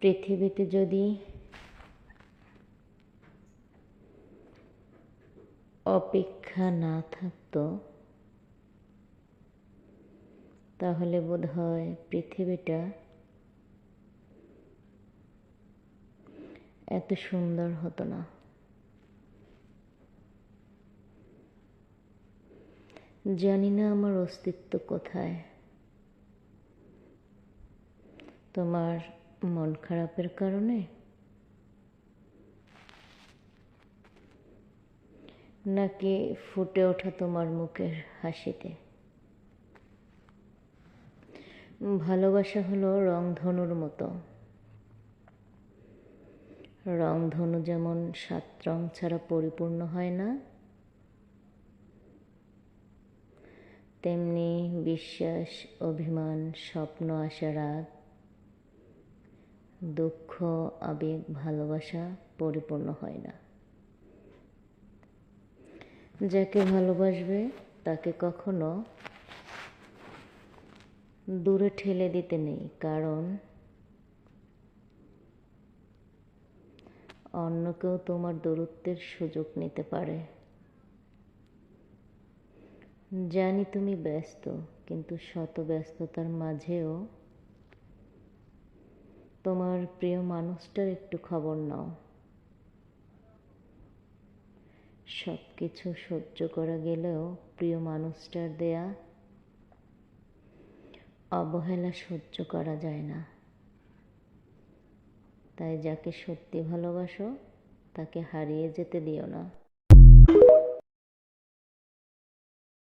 পৃথিবীতে যদি অপেক্ষা না থাকতো, তাহলে বোধ হয় পৃথিবীটা এত সুন্দর হতো না। জানি না আমার অস্তিত্ব কোথায়। তোমার মন খারাপের কারণে। নাকি ফুটে ওঠা তোমার মুখের হাসিতে। ভালোবাসা হলো রংধনুর মতো। রংধনু যেমন সাত রং ছাড়া পরিপূর্ণ হয় না, তেমনি বিশ্বাস, অভিমান, স্বপ্ন আশা রাগ দুঃখ, আবেগ, ভালোবাসা পরিপূর্ণ হয় না। যাকে ভালোবাসবে, তাকে কখনো দূরে ঠেলে দিতে নেই, কারণ অন্য কেউ তোমার দূরত্বের সুযোগ নিতে পারে। জানি তুমি ব্যস্ত, কিন্তু শত ব্যস্ততার মাঝেও তোমার প্রিয় মানুষটার একটু খবর নাও। সব কিছু সহ্য করা গেলেও প্রিয় মানুষটার দেয়া অবহেলা সহ্য করা যায় না। তাই যাকে সত্যি ভালোবাসো, তাকে হারিয়ে যেতে দিও না।